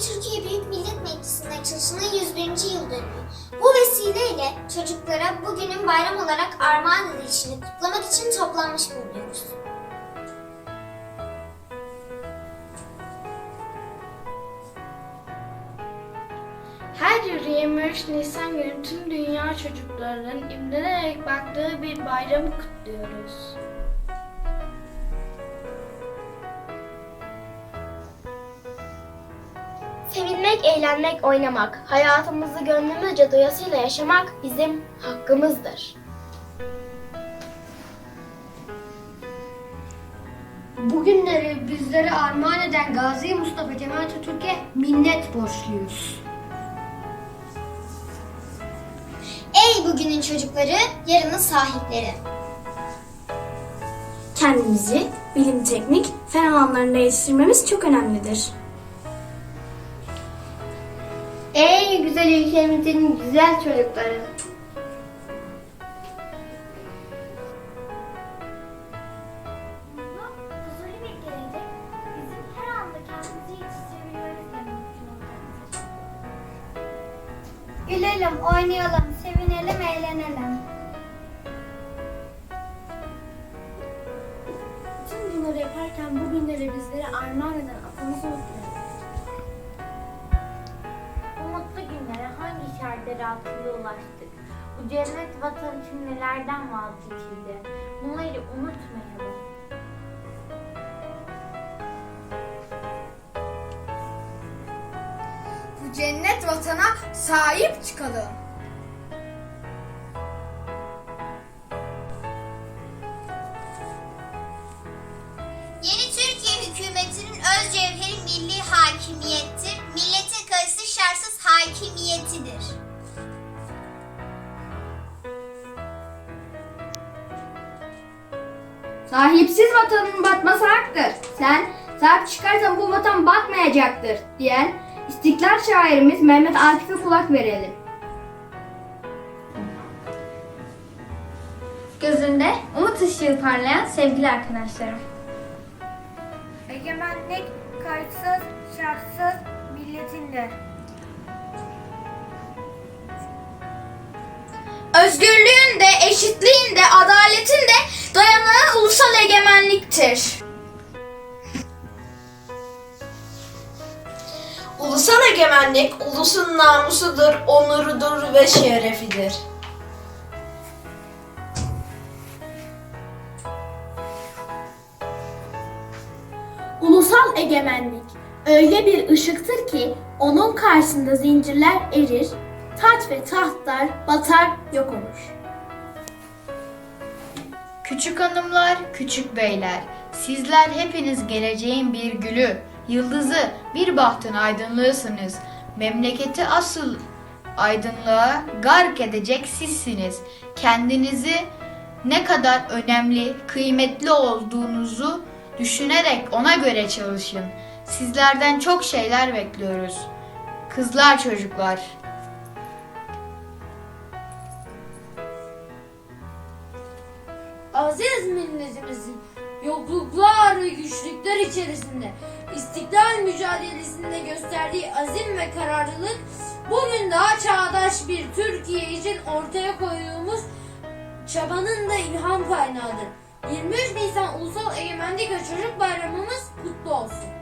Türkiye Büyük Millet Meclisi'nin açılışının 101. yıl dönümü. Bu vesileyle çocuklara bugünün bayram olarak armağan edilişini kutlamak için toplanmış bulunuyoruz. Her yıl 23 Nisan günü tüm dünya çocuklarının imrenerek baktığı bir bayramı kutluyoruz. Sevinmek, eğlenmek, oynamak, hayatımızı gönlümüzce doyasıyla yaşamak bizim hakkımızdır. Bugünleri bizlere armağan eden Gazi Mustafa Kemal Atatürk'e minnet borçluyuz. Ey bugünün çocukları, yarının sahipleri. Kendimizi bilim, teknik, fen alanlarında yetiştirmemiz çok önemlidir. Ey güzel ülkemizin güzel çocukları. Gülelim, oynayalım, sevinelim, eğlenelim. Tüm bunları yaparken bu günleri bizlere armağan eden atamızı unutmayalım. Şartları altında ulaştık? Bu cennet vatan için nelerden vazgeçildi? Bunları unutmayalım. Bu cennet vatana sahip çıkalım. Yeni Türkiye hükümetinin öz cevheri milli hakimiyettir. Milletin kayıtsız şartsız hakimiyetidir. Sahipsiz vatanın batması haktır. Sen sahip çıkarsan bu vatan batmayacaktır diyen İstiklal şairimiz Mehmet Akif'e kulak verelim. Gözünde umut ışığı parlayan sevgili arkadaşlarım. Egemenlik kayıtsız, şartsız milletindir. Özgürlüğün ulusal egemenliktir. Ulusal egemenlik ulusun namusudur, onurudur ve şerefidir. Ulusal egemenlik öyle bir ışıktır ki onun karşısında zincirler erir, taç ve tahtlar batar yok olur. Küçük hanımlar, küçük beyler, sizler hepiniz geleceğin bir gülü, yıldızı, bir bahtın aydınlığısınız. Memleketi asıl aydınlığa gark edecek sizsiniz. Kendinizi ne kadar önemli, kıymetli olduğunuzu düşünerek ona göre çalışın. Sizlerden çok şeyler bekliyoruz. Kızlar çocuklar. Aziz milletimizin yokluklar ve güçlükler içerisinde istiklal mücadelesinde gösterdiği azim ve kararlılık bugün daha çağdaş bir Türkiye için ortaya koyduğumuz çabanın da ilham kaynağıdır. 23 Nisan Ulusal Egemenlik ve Çocuk Bayramımız kutlu olsun.